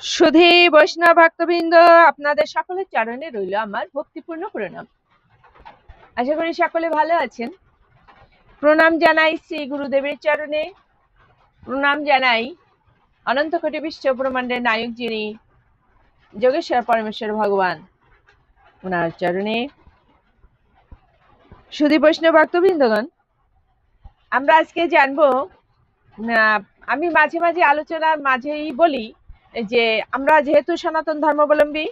সুধী বৈষ্ণব ভক্তবৃন্দ, আপনাদের সকলের চরণে রইল আমার ভক্তিপূর্ণ প্রণাম। আশা করি সকলে ভালো আছেন। প্রণাম জানাই শ্রী গুরুদেবের চরণে। প্রণাম জানাই অনন্ত কোটি বিশ্ব ব্রহ্মাণ্ডের নায়ক যিনি যোগেশ্বর পরমেশ্বর ভগবান ওনার চরণে। সুধী বৈষ্ণব ভক্তবৃন্দগণ, আমরা আজকে জানব আমি মাঝে মাঝে আলোচনার মাঝেই বলি যে আমরা যেহেতু সনাতন ধর্মাবলম্বী,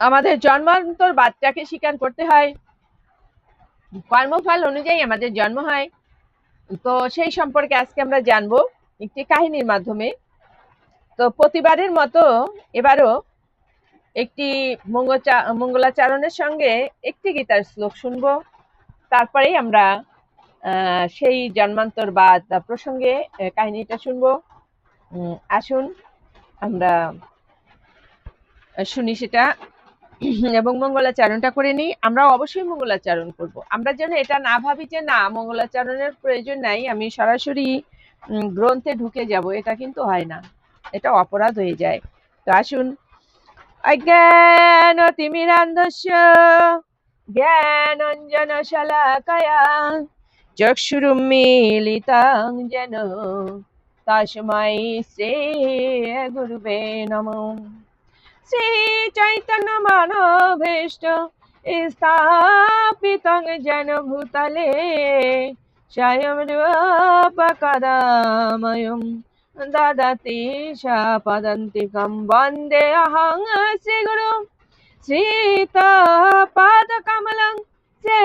আমাদের জন্মান্তর বাচ্চাকে স্বীকার করতে হয়। কর্মফল অনুযায়ী আমাদের জন্ম হয়। তো সেই সম্পর্কে আজকে আমরা জানব একটি কাহিনীর মাধ্যমে। তো প্রতিবারের মতো এবারও একটি মঙ্গলাচরণের সঙ্গে একটি গীতার শ্লোক শুনব। তারপরেই আমরা সেই জন্মান্তর বা প্রসঙ্গে কাহিনীটা শুনব। আসুন, আমরা শুনি সেটা, এবং মঙ্গলাচারণটা করে নিই। আমরা অবশ্যই মঙ্গলাচারণ করব। আমরা যেন এটা না ভাবি যে, না, মঙ্গলাচারণের প্রয়োজন নাই, আমি সরাসরি গ্রন্থে ঢুকে যাব, এটা কিন্তু হয় না। এটা অপরাধ হয়ে যায়। তো আসুন। অজ্ঞান তিমিরান্ধস্য জ্ঞানঞ্জন শলাকয়া চক্ষুরুন্মীলিতাং যেন তস্মৈ সে গুরুবে নম। শ্রী চৈতন্য মানভীষ্ট, স্থাপিত জনভূতলে স্বয়ং রূপ কদময়। দদতি সপদন্তিকম বন্দে অহং শ্রী গুরু। সীত পাদ শ্রীতপাদকমলং শ্রী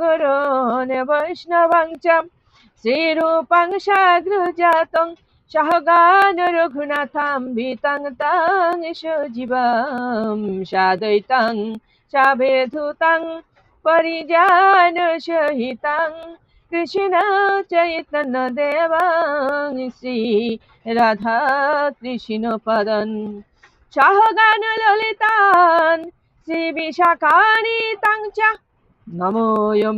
গুরু বৈষ্ণবং চ শ্রীরূপং সাগ্রজাতং সহগান রঘুনাথাম্বিতং তং সজীবম সাদৈতং সাবেধুতং পরিজান সহিতং কৃষ্ণ চৈতন্য দেবং শ্রী রাধা কৃষ্ণ পদন সহগান ললিতান শ্রী বিশাখানি তং চ নমোয়ম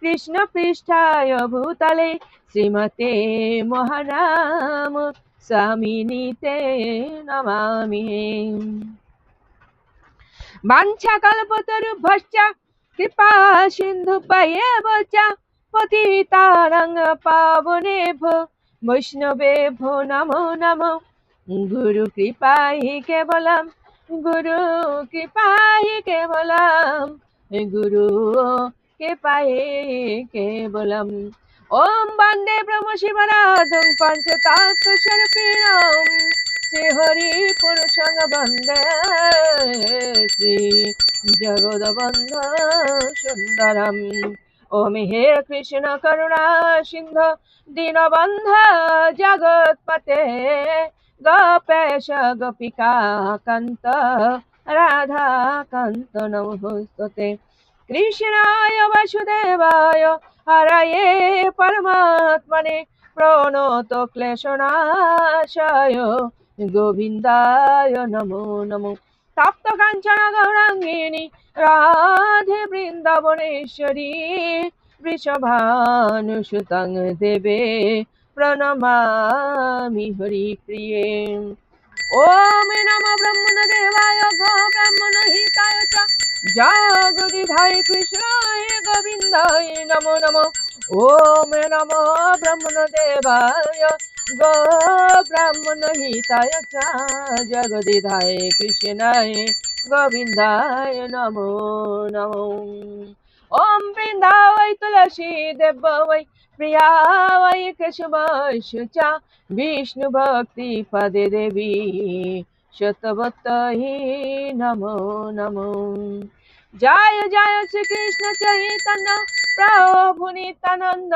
কৃষ্ণপৃষ্ঠায় ভূতলে শ্রীমতে মহানাম স্বামিনীতে নমামি। বাঞ্ছা কল্পতরুভশ্চ, কৃপা সিন্ধু পায়েব চ পতিতারং পাবনেভ, বৈষ্ণবেভ নমো নমো। গুরু কৃপাহি কেবলম, গুরু কৃপাহি কেবলম গুরু কৃপাহি কেবলম? ওম বন্দে ব্রহ্ম শিবরাধং পঞ্চতত্ত্ব স্বরূপিণম শ্রী হরি পুরুষং বন্দে শ্রী জগদবন্ধ সুন্দরম ওম হে কৃষ্ণ করুণা সিন্ধ দীনবন্ধ জগৎপতে। কৃষ্ণায় বাসুদেবায় হরয়ে পরমাত্মনে প্রণত ক্লেশনাশয় গোবিন্দায় নমো নমো। তপ্ত কাঞ্চন গৌরাঙ্গিনী, রাধে বৃন্দাবনেশ্বরী বৃষভানুসুতং দেবে প্রণমামি হরি প্রিয়ে ওম নম ব্রহ্মণ দেবায় গো ব্রাহ্মণ হিতায় চ জগদিধায় কৃষ্ণায় গোবিন্দায় নমো নমো। ওম নম ব্রহ্মণ দেবায় গো ব্রাহ্মণ হিতায় জগদিধায় কৃষ্ণায় গোবিন্দায় নমো নমো। ওম বৃন্দাবৈ তুলসী দেব वै প্রিয়া वै কেশবশুচা বিষ্ণু ভক্তি পদে দেবী। শতবত্তহি নমো। নমো জয় জয় শ্রীকৃষ্ণ চৈতন্য প্রভু নিত্যানন্দ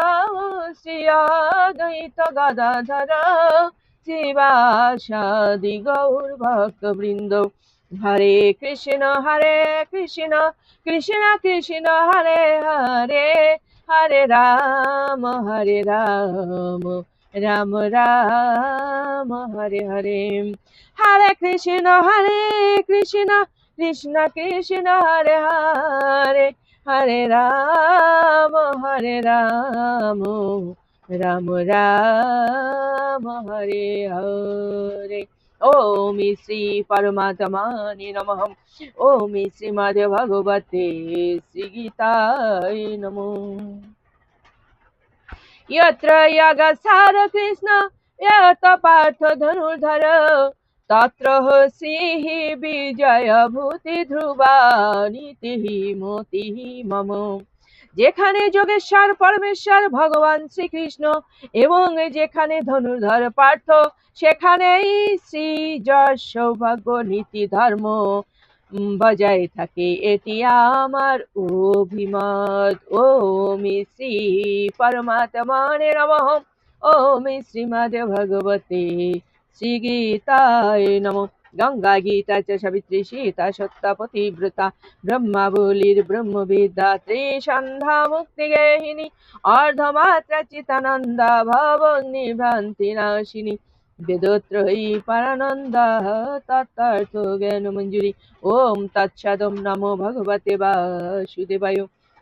শ্রী গদাধর শিবাসাদি গৌর ভক্ত বৃন্দ হরে কৃষ্ণ হরে কৃষ্ণ কৃষ্ণ কৃষ্ণ, হরে হরে হরে রাম হরে রাম রাম রাম, হরে হরে। হরে কৃষ্ণ হরে কৃষ্ণ কৃষ্ণ কৃষ্ণ হরে হরে হরে রাম হরে রাম রাম রাম হরে হরে ওম শ্রী পরমাত্মানে নমঃ ওম শ্রীমদ ভগবতে শ্রীগীতায় নমঃ यत्र यागसार कृष्ण यत पार्थ धनुर्धर तत्र सिंह বিজয় ভূতি ধ্রুবা নীতিঃ মতিঃ মম যেখানে যোগেশ্বর পরমেশ্বর ভগবান শ্রীকৃষ্ণ এবং যেখানে ধনুর্ধর পার্থ সেখানেই শ্রী যশ সৌভাগ্য নীতি ধর্ম উম, বজায় থাকে এটি আমার অভিমত ওম শ্রী পরমাত্মনে নমঃ ওম শ্রীমদ ভগবতে শ্রীগীতায় নম গঙ্গা গীতা চ সাবিত্রী সীতা সত্তা পতিব্রতা ব্রহ্মাবলীর ব্রহ্মবিদ্যা ত্রিসন্ধ্যা মুক্তি গেহিনী অর্ধমাত্রা চিতানন্দা ভবগ্নিভ্রান্তি নাশিনী বেদত্রয়ী পরানন্দা তত্তার্থ জ্ঞান মঞ্জুরি ওম তৎসদম নমো ভগবতে বাসুদেবায়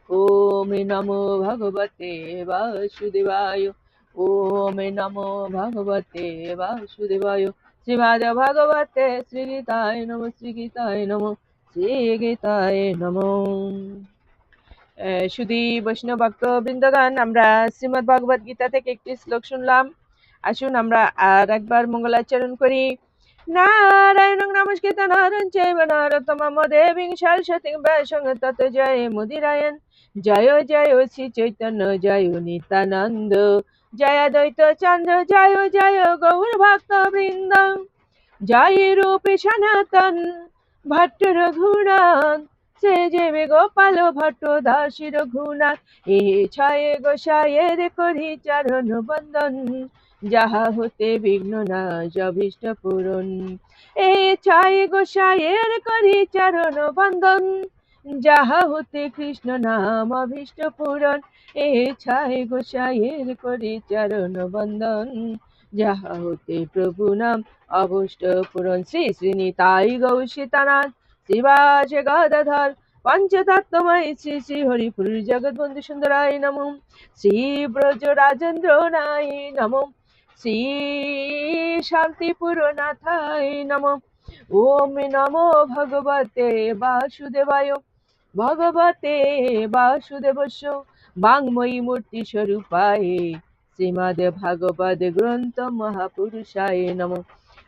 ওম নমো ভগবতে বাসুদেবায় ওম নমো ভগবতে বাসুদেবায়। শ্রীমাদ ভগবতে শ্রীগীতায় নম শ্রীগীতায় নম শ্রীগীতায় নম। সুদী বৈষ্ণব ভক্ত বৃন্দগান আমরা শ্রীমদ ভগবত গীতা থেকে একটি শ্লোক শুনলাম। আসুন আমরা আর একবার মঙ্গলাচরণ করি। নারায়ণ নমস্কৃত নারায়ণ চৈব নারতমম দেবীং সরস্বতী বৈসঙ্গ তত জয় মুদিরায়ণ জয় জয় শ্রী চৈতন্য, জয় নিত্যানন্দ। জয় দ্বৈত চন্দ্র, জয় জয় গৌর ভক্ত বৃন্দ। জয় রূপে সনাতন ভট্ট রঘুনাথ, সে যেবে গোপাল ভট্ট দাসী রঘুনাথ। এ ছয় গোসাইয়ের করি চরণ বন্দন, যাহা হতে বিঘ্ন না অভীষ্ট পূরণ। এ ছয় গোসাইয়ের করি চরণ বন্দন যাহা হতে কৃষ্ণ নাম অভীষ্ট পূরণ, এ ছয় গোসাইয়ের করি চরণ বন্দন। যাহা হতে প্রভু নাম অভীষ্ট পূরণ, শ্রী শ্রীনিতাই গৌসীতানাথ শিবাস গদাধর, পঞ্চতত্ত্বময় শ্রী শ্রী হরিপুর জগৎবন্ধু সুন্দরায় নম, শ্রী ব্রজ রাজেন্দ্র নাই নম, শ্রী শান্তিপুরনাথায় নম। ওম নমো ভগবতে বাসুদেবায়। ভগবতে বাসুদেবস্য বাংময়ী মূর্তি স্বরূপায় শ্রীমদ ভাগবত গ্রন্থ মহাপুরুষায় নম।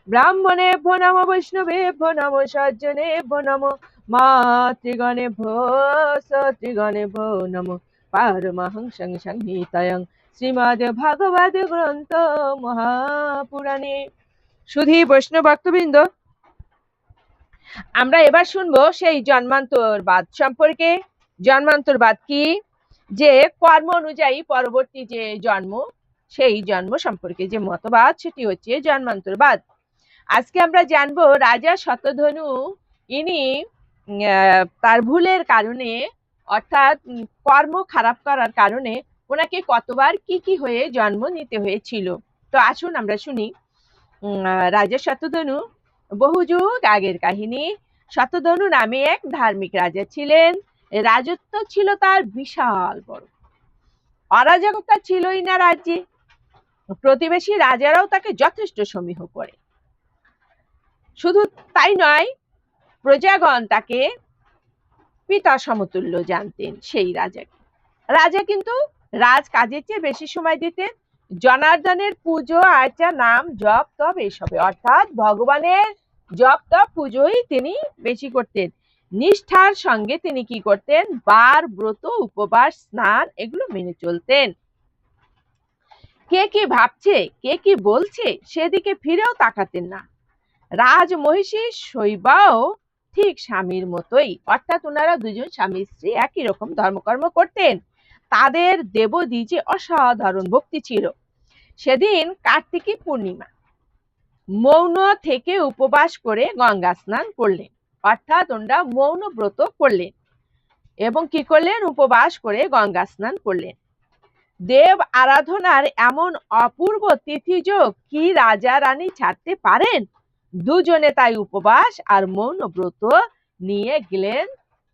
ব্রাহ্মণে ব্রাহ্মণেভ্য নম, বৈষ্ণবেভ্য নম, সজ্জনেভ্য নম, মাতৃগণেভ্য, সতৃগণেভ্য নম। পারমহংসং সংহিতায়ং শ্রীমদ ভাগবত গ্রন্থ মহাপুরাণে। সুধী বৈষ্ণব ভক্তবৃন্দ আমরা এবার শুনব সেই জন্মান্তরবাদ সম্পর্কে। জন্মান্তরবাদ কি? যে কর্ম অনুযায়ী পরবর্তী যে জন্ম, সেই জন্ম সম্পর্কে যে মতবাদ, সেটি হচ্ছে জন্মান্তরবাদ আজকে আমরা জানব রাজা শতধনু ইনি তার ভুলের কারণে, অর্থাৎ কর্ম খারাপ করার কারণে ওনাকে কতবার কি কি হয়ে জন্ম নিতে হয়েছিল। তো আসুন আমরা শুনি। রাজা শতধনু বহু যুগ আগের কাহিনী। শতধনু নামে এক ধার্মিক রাজা ছিলেন। রাজত্ব ছিল তার বিশাল বড়। অরাজকতা ছিলই না রাজ্যে। প্রতিবেশী রাজারাও তাকে যথেষ্ট সমীহ করে। শুধু তাই নয়, প্রজাগণ তাকে পিতা সমতুল্য জানতেন সেই রাজাকে। রাজা কিন্তু রাজ কাজের চেয়ে বেশি সময় দিতেন। জনার্দনের পুজো, আর্চা, নাম, জপ, তপ, এসবে। অর্থাৎ ভগবানের জপ তপ পুজোই তিনি বেশি করতেন। নিষ্ঠার সঙ্গে তিনি কি করতেন? বার, ব্রত, উপবাস, স্নান এগুলো মেনে চলতেন। কে কি ভাবছে, কে কি বলছে সেদিকে ফিরেও তাকাতেন না। রাজ মহিষী শৈবাও ঠিক স্বামীর মতোই। অর্থাৎ ওনারা দুজন স্বামী, স্ত্রী একই রকম ধর্মকর্ম করতেন। তাদের দেবদী যে অসাধারণ ভক্তি ছিল। সেদিন কার্তিকী পূর্ণিমা। মৌন থেকে উপবাস করে গঙ্গা স্নান করলেন। অর্থাৎ ওনারা মৌন ব্রত করলেন এবং কি করলেন? উপবাস করে গঙ্গা স্নান করলেন। দেব আরাধনার এমন অপূর্ব তিথিযোগ কি রাজা রানী ছাড়তে পারেন? দুজনে তাই উপবাস আর মৌন ব্রত নিয়ে গেলেন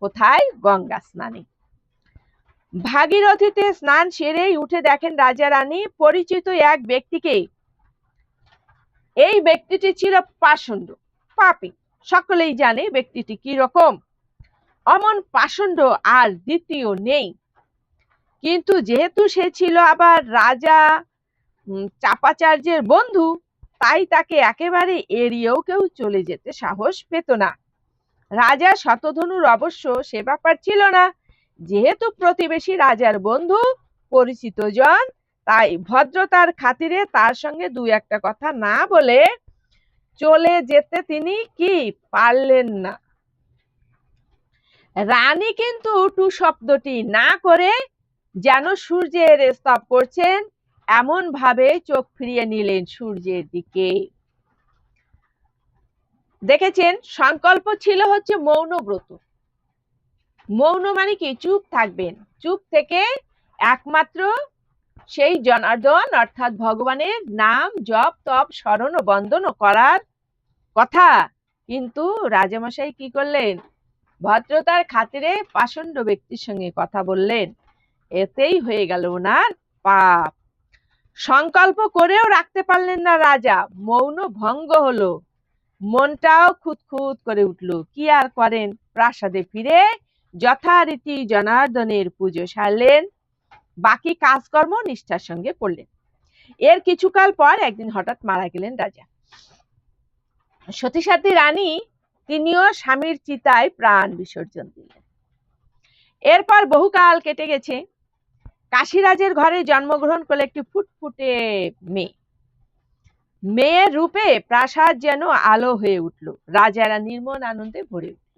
কোথায়? গঙ্গা স্নানে। ভাগীরথীতে স্নান সেরেই উঠে দেখেন রাজা রানী পরিচিত এক ব্যক্তিকে এই ব্যক্তিটি ছিল পাষণ্ড পাপি। সকলেই জানে ব্যক্তিটি কি রকম অমন পাষণ্ড আর দ্বিতীয় নেই। কিন্তু যেহেতু সে ছিল আবার রাজা চাপাচার্যের বন্ধু, তাই তাকে একেবারে এড়িয়েও কেউ চলে যেতে সাহস পেত না। রাজা শতধনুর অবশ্য সে ব্যাপার ছিল না। যেহেতু প্রতিবেশী রাজার বন্ধু পরিচিত জন তাই ভদ্রতার খাতিরে তার সঙ্গে দু একটা কথা না বলে চলে যেতে তিনি কি পারলেন না। রানী কিন্তু টু শব্দটি না করে যেন সূর্যের স্তব করছেন, এমন ভাবে চোখ ফিরিয়ে নিলেন সূর্যের দিকে। দেখেছেন, সংকল্প ছিল হচ্ছে মৌন ব্রত। মৌন মানে কি? চুপ থাকবেন। চুপ থেকে একমাত্র সেই জনার্দন অর্থাৎ ভগবানের নাম জপ, তপ, স্মরণ ও বন্দন করার কথা। কিন্তু রাজামশাই কি করলেন? ভদ্রতার খাতিরে পাষণ্ড ব্যক্তির সঙ্গে কথা বললেন। এতেই হয়ে গেল ওনার পাপ। সংকল্প করেও রাখতে পারলেন না রাজা। মৌন ভঙ্গ হলো। মনটাও খুঁতখুত করে উঠল। কি আর করেন? প্রাসাদে ফিরে যথারীতি জনার্দনের পুজো সারলেন। বাকি কাজকর্ম নিষ্ঠার সঙ্গে করলেন। এর কিছুকাল পর একদিন হঠাৎ মারা গেলেন রাজা। সতীসাথী রানী তিনিও স্বামীর চিতায় প্রাণ বিসর্জন দিলেন। এরপর বহুকাল কেটে গেছে। কাশিরাজের ঘরে জন্মগ্রহণ করলে একটি ফুটফুটে মেয়ে। মেয়ের রূপে প্রাসাদ যেন আলো হয়ে উঠল। রাজারা নির্মল আনন্দে ভরে উঠল।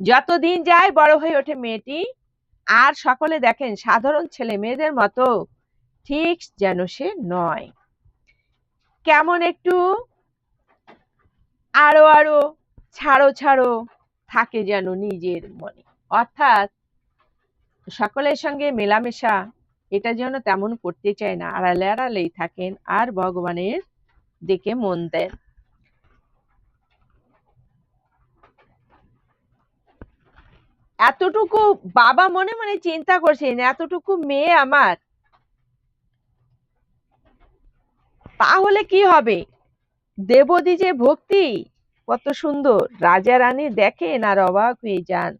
যতদিন যায় বড় হয়ে ওঠে মেয়েটি আর সকলে দেখেন, সাধারণ ছেলে মেয়েদের মতো ঠিক যেন সে নয়। কেমন একটু? আরও আরও, ছাড়ো ছাড়ো, থাকে যেন নিজের মনে। অর্থাৎ সকলের সঙ্গে মেলামেশা, এটা যেন তেমন করতে চায় না। আড়ালে, আড়ালেই থাকেন আর ভগবানের দিকে মন দেন। এতটুকু বাবা মনে মনে চিন্তা করছেন, এতটুকু মেয়ে আমার। তাহলে কি হবে? দেবদী যে ভক্তি, কত সুন্দর। রাজা রানী দেখেন আর অবাক হয়ে যান।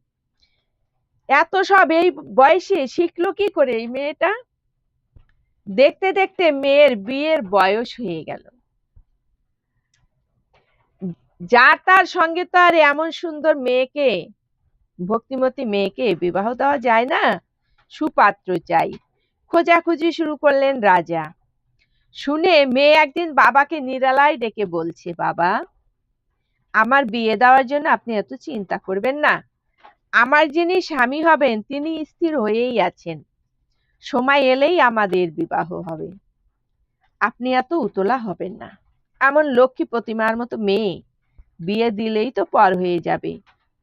এত সব এই বয়সে শিখলো কি করে এই মেয়েটা? দেখতে দেখতে মেয়ের বিয়ের বয়স হয়ে গেল। যার তার সঙ্গে তো আর এমন সুন্দর মেয়েকে ভক্তিমতী মেয়েকে বিবাহ দেওয়া যায় না? সুপাত্র চাই। খোঁজাখুঁজি শুরু করলেন রাজা। শুনে মেয়ে একদিন বাবাকে নিরালায় ডেকে বলছে, বাবা, আমার বিয়ে দেওয়ার জন্য আপনি এত চিন্তা করবেন না। আমার যিনি স্বামী হবেন, তিনি স্থির হয়েই আছেন। সময় এলেই আমাদের বিবাহ হবে। আপনি এত উতলা হবেন না। এমন লক্ষ্মী প্রতিমার মতো মেয়ে। বিয়ে দিলেই তো পর হয়ে যাবে।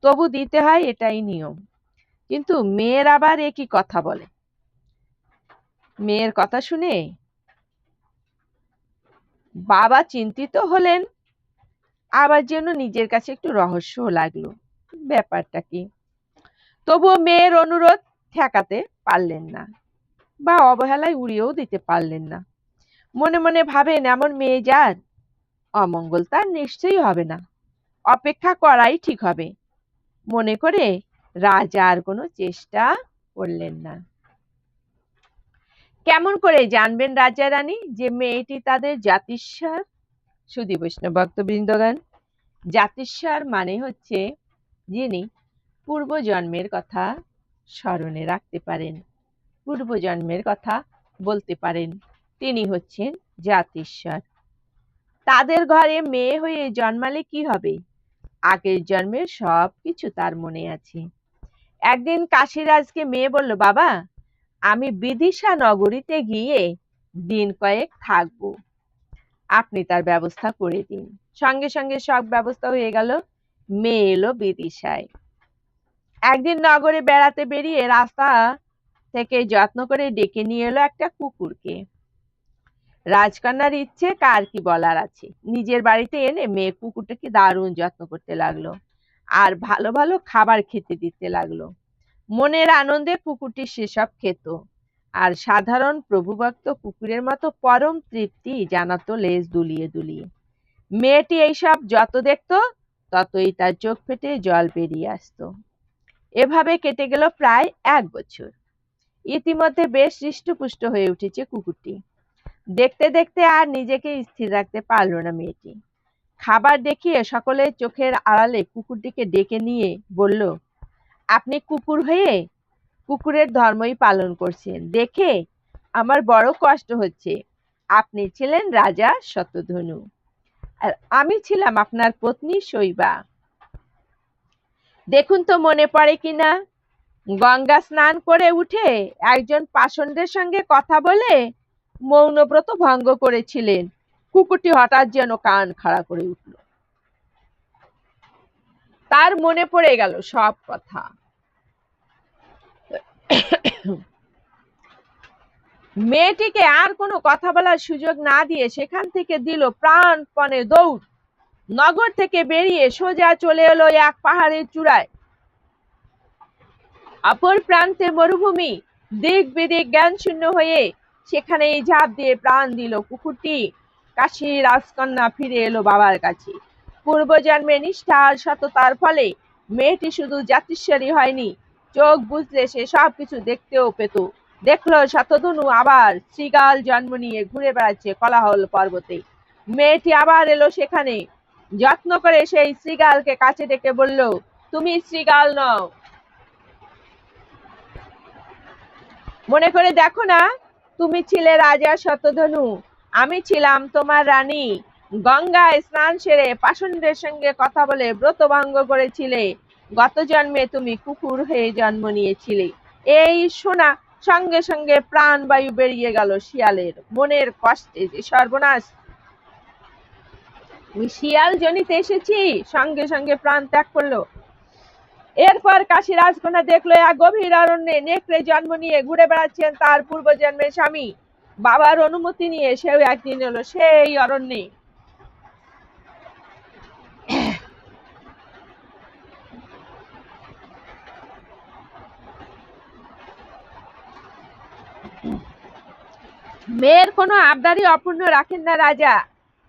তবু দিতে হয় এটাই নিয়ম। কিন্তু মেয়ের আবার একই কথা বলে। মেয়ের কথা শুনে বাবা চিন্তিত হলেন, আবার যেন নিজের কাছে একটু রহস্য লাগল। ব্যাপারটা কি? তবুও মেয়ের অনুরোধ ঠেকাতে পারলেন না বা অবহেলায় উড়িয়েও দিতে পারলেন না। মনে মনে ভাবেন, এমন মেয়ে যার অমঙ্গল তার নিশ্চয়ই হবে না। অপেক্ষা করাই ঠিক হবে। মনে করে রাজা আর কোনো চেষ্টা করলেন না। কেমন করে জানবেন রাজা রানী যে মেয়েটি তাদের জাতিস্বর? সুদী বৈষ্ণব ভক্তবৃন্দগান জাতিস্বর মানে হচ্ছে যিনি পূর্বজন্মের কথা স্মরণে রাখতে পারেন, পূর্বজন্মের কথা বলতে পারেন। তিনি হচ্ছেন জাতিস্বর। তাদের ঘরে মেয়ে হয়ে জন্মালে কি হবে? আগের জন্মের সব কিছু তার মনে আছে। একদিন কাশিরাজকে মেয়ে বলল, বাবা, আমি বিদিশা নগরীতে গিয়ে দিন কয়েক থাকব। আপনি তার ব্যবস্থা করে দিন। সঙ্গে সঙ্গে সব ব্যবস্থা হয়ে গেল, মেয়ে এলো বিদিশায়। একদিন নগরে বেড়াতে বেরিয়ে রাস্তা থেকে যত্ন করে ডেকে নিয়ে এলো একটা কুকুরকে। রাজকন্যার ইচ্ছে কার কি বলার আছে? নিজের বাড়িতে এনে মেয়ে কুকুরটাকে দারুণ যত্ন করতে লাগল। আর ভালো ভালো খাবার খেতে দিতে লাগল। মনের আনন্দে কুকুরটি সেসব খেত। আর সাধারণ প্রভুভক্ত কুকুরের মতো পরম তৃপ্তি জানাতো লেজ দুলিয়ে দুলিয়ে। মেয়েটি এইসব যত দেখত, ততই তার চোখ ফেটে জল বেরিয়ে আসতো। এভাবে কেটে গেল প্রায় এক বছর। ইতিমধ্যে বেশ হৃষ্টপুষ্ট হয়ে উঠেছে কুকুরটি। দেখতে দেখতে আর নিজেকে স্থির রাখতে পারল না মেয়েটি। খাবার দেখিয়ে সকলের চোখের আড়ালে কুকুরটিকে ডেকে নিয়ে বলল, আপনি কুকুর হয়ে কুকুরের ধর্মই পালন করছেন। দেখে আমার বড় কষ্ট হচ্ছে। আপনি ছিলেন রাজা শতধনু আর আমি ছিলাম আপনার পত্নী শৈবা। দেখুন তো মনে পড়ে কিনা গঙ্গা স্নান করে উঠে একজন পাষণ্ডের সঙ্গে কথা বলে মৌনব্রত ভঙ্গ করেছিলেন। কুকুরটি হঠাৎ যেন কান খাড়া করে উঠল। তার মনে পড়ে গেল সব কথা। মেয়েটিকে আর কোনো কথা বলার সুযোগ না দিয়ে সেখান থেকে দিল প্রাণপণে দৌড়। নগর থেকে বেরিয়ে সোজা চলে এলো এক পাহাড়ের চূড়ায়। অপর প্রান্তে মরুভূমি, দিক বিদিক জ্ঞান শূন্য হয়ে সেখানে ঝাঁপ দিয়ে প্রাণ দিল কুকুরটি। কাশী রাজকন্যা ফিরে এলো বাবার কাছে। পূর্বজন্মে নিষ্ঠার সততার ফলে মেয়েটি শুধু জাতিস্বরী হয়নি, চোখ বুঝলে সে সব কিছু দেখতেও পেত। দেখল শতধনু আবার শ্রীগাল জন্ম নিয়ে ঘুরে বেড়াচ্ছে কলাহল পর্বতে। মেয়েটি আবার এলো সেখানে। যত্ন করে সেই শ্রীগালকে কাছে ডেকে বলল, তুমি শ্রীগাল নও। মনে করে দেখো না তুমি ছিলে রাজা শতধনু। আমি ছিলাম তোমার রানী। গঙ্গায় স্নান সেরে পাষণ্ডের সঙ্গে কথা বলে ব্রত ভঙ্গ করেছিলে। গত জন্মে তুমি কুকুর হয়ে জন্ম নিয়েছিলে। এই শোনা সঙ্গে সঙ্গে প্রাণ বায়ু বেরিয়ে গেল শিয়ালের। মনের কষ্টে যে সর্বনাশ। শিয়াল জনিতে এসেছি, সঙ্গে সঙ্গে প্রাণ ত্যাগ করল। এরপর কাশী রাজকন্যা দেখল এক গভীর অরণ্যে নেকড়ে জন্ম নিয়ে ঘুরে বেড়াচ্ছেন তার পূর্বজন্মের স্বামী। বাবার অনুমতি নিয়ে সেও একদিন এলো সেই অরণ্যে। মেয়ের কোনো আবদারি অপূর্ণ রাখেন না রাজা।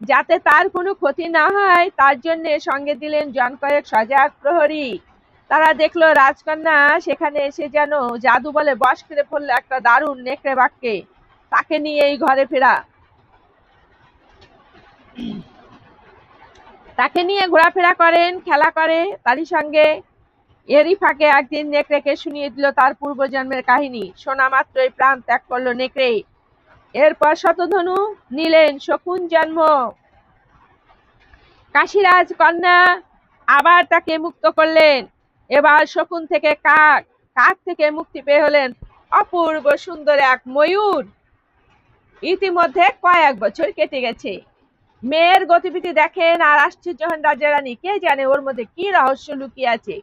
যাতে তার কোনো ক্ষতি না হয়, তার জন্য সঙ্গে দিলেন জন কয়েক সজাগ প্রহরী। তারা দেখল রাজকন্যা সেখানে এসে যেন জাদু বলে বস করে ফেলল একটা দারুণ নেকড়ে বাক্যে তাকে নিয়ে এই ঘরে ফেরা। তাকে নিয়ে ঘোরাফেরা করেন, খেলা করে তারই সঙ্গে এরই ফাঁকে একদিন নেকড়েকে শুনিয়ে দিল তার পূর্বজন্মের কাহিনী। শোনা মাত্রই প্রাণ ত্যাগ করল নেকড়ে। এরপর শতধনু নিলেন শকুন জন্ম। কাশিরাজ কন্যা আবার তাকে মুক্ত করলেন। এবার শকুন থেকে কাক কাক থেকে মুক্তি পেয়ে হলেন অপূর্ব সুন্দর এক ময়ূর। ইতিমধ্যে কয়েক বছর কেটে গেছে। মেয়ের গতিবিধি দেখেন আর আশ্চর্য হন রাজা রানী কে জানে ওর মধ্যে কি রহস্য লুকিয়ে আছে?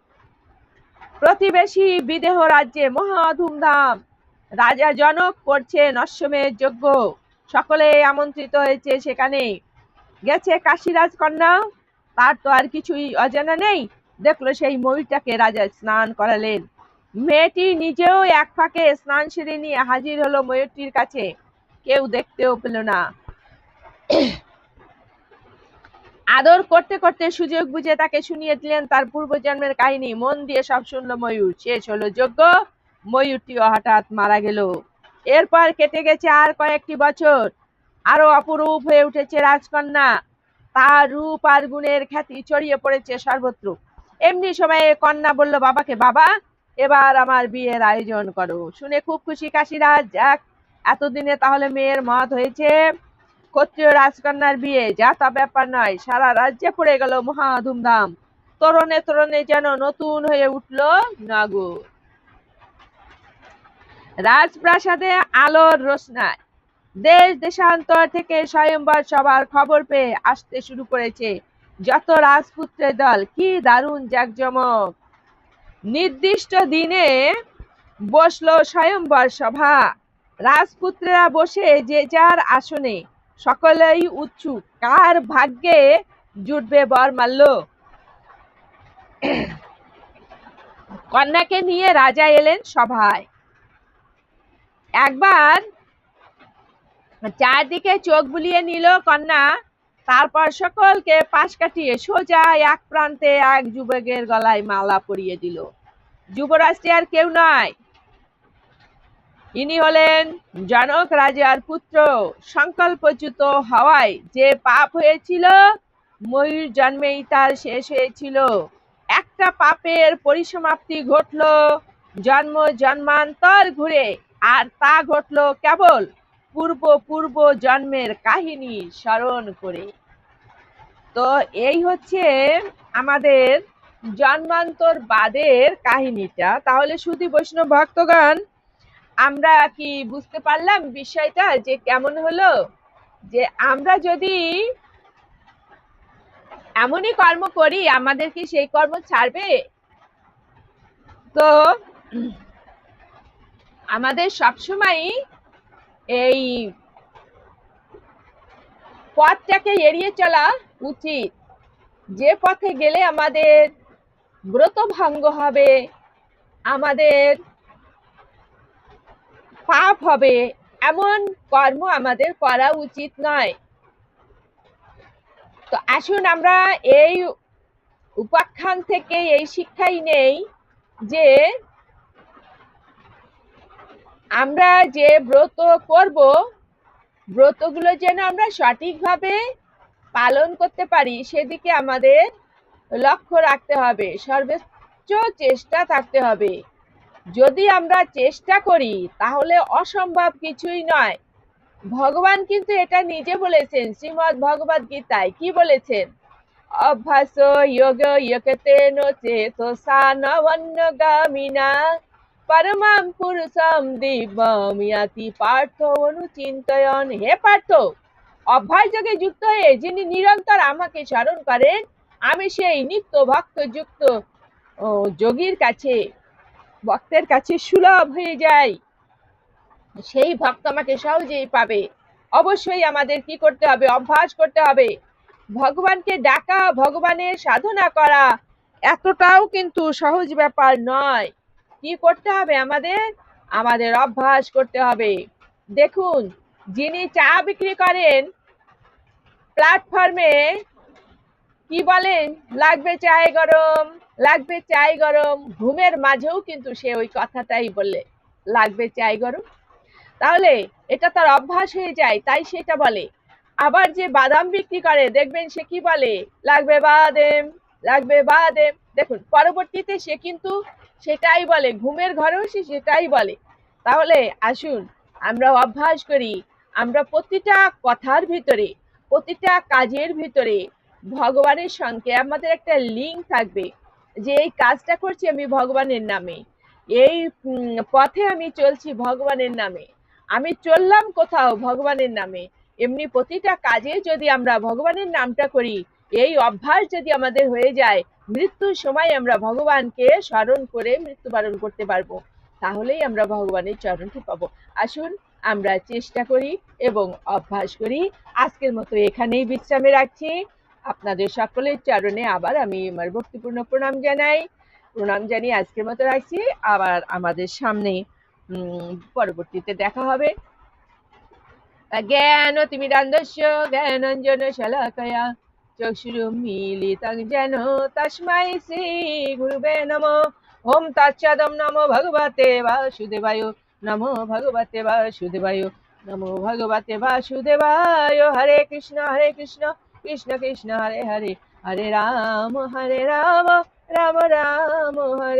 প্রতিবেশী বিদেহ রাজ্যে মহা ধুমধাম। রাজা জনক করছেন অশ্বমের যজ্ঞ। সকলে আমন্ত্রিত হয়েছে সেখানে। গেছে কাশীরাজ কন্যা, তার তো আর কিছুই অজানা নেই। দেখল সেই ময়ূরটাকে রাজা স্নান করালেন। মেয়েটি নিজেও এক ফাঁকে স্নান সেরে নিয়ে হাজির হলো ময়ূরটির কাছে। কেউ দেখতেও পেল না। আদর করতে করতে সুযোগ বুঝে তাকে শুনিয়ে দিলেন তার পূর্বজন্মের কাহিনী। মন দিয়ে সব শুনলো ময়ূর। শেষ হলো যজ্ঞ। ময়ূরটিও হঠাৎ মারা গেল। এরপর কেটে গেছে আর কয়েকটি বছর। আরও অপরূপ হয়ে উঠেছে রাজকন্যা। তার রূপ আর গুণের খ্যাতি ছড়িয়ে পড়েছে সর্বত্র। এমনি সময়ে কন্যা বলল, বাবাকে বাবা, এবার আমার বিয়ের আয়োজন করো। শুনে খুব খুশি কাশিরাজ যাক, এতদিনে তাহলে মেয়ের মত হয়েছে। ক্ষত্রিয় রাজকন্যার বিয়ে, যা তা ব্যাপার নয়। সারা রাজ্যে পড়ে গেল মহা ধুমধাম। তরণে তরণে যেন নতুন হয়ে উঠল নগর। রাজপ্রাসাদে আলোর রোশনায় দেশ দেশান্তর থেকে স্বয়ংবর সবার খবর পেয়ে আসতে শুরু করেছে যত রাজপুত্রের দল, কি দারুণ জাকজমক। নির্দিষ্ট দিনে বসল স্বয়ংবর সভা। রাজপুত্রেরা বসে যে যার আসনে সকলেই উৎসুক। কার ভাগ্যে জুটবে বর মাল্য? কন্যাকে নিয়ে রাজা এলেন সভায়। একবার চারদিকে চোখ বুলিয়ে নিল কন্যা। তারপর সকলকে পাশ কাটিয়ে সোজা এক প্রান্তে এক যুবকের গলায় মালা পরিয়ে দিল। যুবরাজটি আর কেউ নয় ইনি হলেন জনক রাজার পুত্র, সংকল্পচ্যুত হওয়ায় যে পাপ হয়েছিল, ময়ূর জন্মেই তার শেষ হয়েছিল। একটা পাপের পরিসমাপ্তি ঘটল, জন্ম জন্মান্তর ঘুরে, আর তা ঘটল কেবল পূর্ব পূর্ব জন্মের কাহিনী স্মরণ করে। তো এই হচ্ছে আমাদের জন্মান্তর বাদের কাহিনীটা। তাহলে শুধু বৈষ্ণব ভক্তগণ, আমরা কি বুঝতে পারলাম বিষয়টা যে কেমন হলো? যে আমরা যদি এমনই কর্ম করি, আমাদের কি সেই কর্ম ছাড়বে? তো আমাদের সবসময় এই পথটাকে এড়িয়ে চলা উচিত। যে পথে গেলে আমাদের ব্রত ভঙ্গ হবে, আমাদের পাপ হবে, এমন কর্ম আমাদের করা উচিত নয়। তো আসুন আমরা এই উপাখ্যান থেকে এই শিক্ষাই নেই যে আমরা যে ব্রত করব, ব্রতগুলো যেন আমরা সঠিকভাবে পালন করতে পারি, সেদিকে আমাদের লক্ষ্য রাখতে হবে। সর্বোচ্চ চেষ্টা থাকতে হবে। যদি আমরা চেষ্টা করি, তাহলে অসম্ভব কিছুই নয়। ভগবান কিন্তু এটা নিজে বলেছেন, শ্রীমদ ভগবদ গীতায়। কি বলেছেন? অভ্যাস যোগ ইয়কতেন চেতসা নবন্যগামিনা পরমাম পুরুষম দিব্যম ইয়াতি পার্থ অনুচিন্তয়ন হে পার্থ অভ্যাস যোগে যুক্ত হয়ে যিনি নিরন্তর আমাকে স্মরণ করেন আমি সেই নিত্য ভক্ত যুক্ত যোগীর কাছে ভক্তের কাছে সুলভ হয়ে যাই সেই ভক্ত আমাকে সহজেই পাবে অবশ্যই আমাদের কি করতে হবে অভ্যাস করতে হবে ভগবানকে ডাকা ভগবানের সাধনা করা এতটাও কিন্তু সহজ ব্যাপার নয় কি করতে হবে আমাদের? আমাদের অভ্যাস করতে হবে। দেখুন, যিনি চা বিক্রি করেন প্ল্যাটফর্মে কি বলেন? লাগবে চাই গরম, লাগবে চাই গরম। ঘুমের মাঝেও কিন্তু সে ওই কথাটাই বললে, লাগবে চাই গরম। তাহলে এটা তার অভ্যাস হয়ে যায়, তাই সেটা বলে। আবার যে বাদাম বিক্রি করে, দেখবেন সে কি বলে? লাগবে বাদেম লাগবে বাদেম। দেখুন, পরবর্তীতে সে কিন্তু সেটাই বলে, ঘুমের ঘরেও সে সেটাই বলে। তাহলে আসুন, আমরা অভ্যাস করি, আমরা প্রতিটা কথার ভিতরে, প্রতিটা কাজের ভিতরে ভগবানের সঙ্গে আমাদের একটা লিঙ্ক থাকবে যে এই কাজটা করছি আমি ভগবানের নামে। এই পথে আমি চলছি ভগবানের নামে। আমি চললাম কোথাও ভগবানের নামে। এমনি প্রতিটা কাজে যদি আমরা ভগবানের নামটা করি, এই অভ্যাস যদি আমাদের হয়ে যায় মৃত্যুর সময় আমরা ভগবানকে স্মরণ করে মৃত্যুবরণ করতে পারব। তাহলেই আমরা ভগবানের চরণটি পাবো। আসুন আমরা চেষ্টা করি এবং অভ্যাস করি। আজকের মতো এখানেই বিশ্রামে রাখছি। আপনাদের সকলের চরণে আবার আমি আমার ভক্তিপূর্ণ প্রণাম জানাই। প্রণাম জানিয়ে আজকের মতো রাখছি। আবার আমাদের সামনে পরবর্তীতে দেখা হবে। জ্ঞান তিমিরান্ধস্য জ্ঞানঞ্জন শলাকয়া। চক্ষুরুমিলিতং যেন তস্मै শ্রী গুরুবে নমঃ ওম তচ্ছদম নমো ভগবতে বাসুদেবায় নমো ভগবতে বাসুদেবায় भगवते বাসুদেবায় হরে কৃষ্ণ হরে কৃষ্ণ কৃষ্ণ কৃষ্ণ হরে হরে হরে রাম হরে রাম রাম রাম হরে